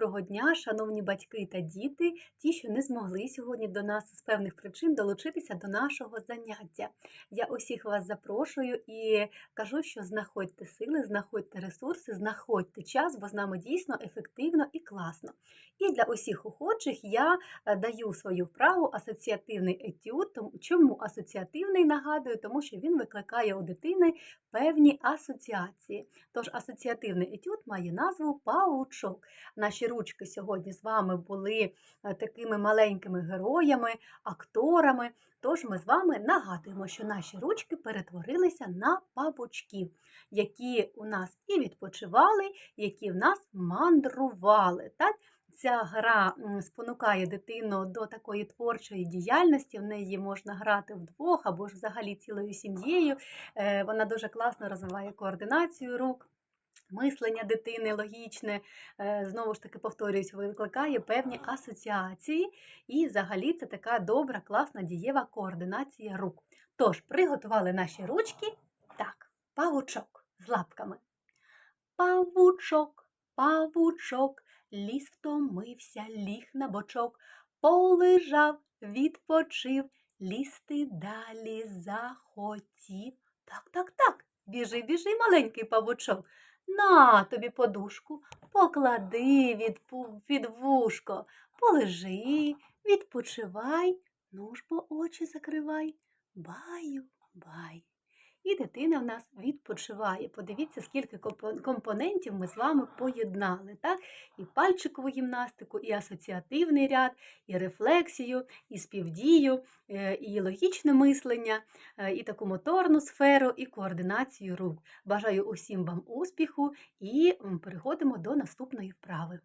Доброго дня, шановні батьки та діти, ті, що не змогли сьогодні до нас з певних причин долучитися до нашого заняття. Я усіх вас запрошую і кажу, що знаходьте сили, знаходьте ресурси, знаходьте час, бо з нами дійсно ефективно і класно. І для усіх охочих я е, даю свою вправу асоціативний етюд. Чому асоціативний нагадую? Тому що він викликає у дитини певні асоціації. Тож асоціативний етюд має назву паучок. Наші ручки сьогодні з вами були е, такими маленькими героями, акторами. Тож ми з вами нагадуємо, що наші ручки перетворилися на павучків, які у нас і відпочивали, які в нас мандрували. Так? Ця гра спонукає дитину до такої творчої діяльності. В неї можна грати вдвох або ж взагалі цілою сім'єю. Е, Вона дуже класно розвиває координацію рук. Мислення дитини логічне, е, знову ж таки повторююсь, викликає певні асоціації, і взагалі це така добра, класна дієва координація рук. Тож, приготували наші ручки. Так, павучок з лапками. Павучок, павучок, ліс втомився, ліг на бочок, полежав, відпочив, лізти далі захотів. Так, так, так, біжи, біжи, маленький павучок. На тобі подушку, поклади від, під вушко, полежи, відпочивай, ну ж бо очі закривай. Баю, бай. І дитина в нас відпочиває. Подивіться, скільки компонентів ми з вами поєднали. Так? І пальчикову гімнастику, і асоціативний ряд, і рефлексію, і співдію, е, і логічне мислення, е, і таку моторну сферу, і координацію рук. Бажаю усім вам успіху і переходимо до наступної вправи.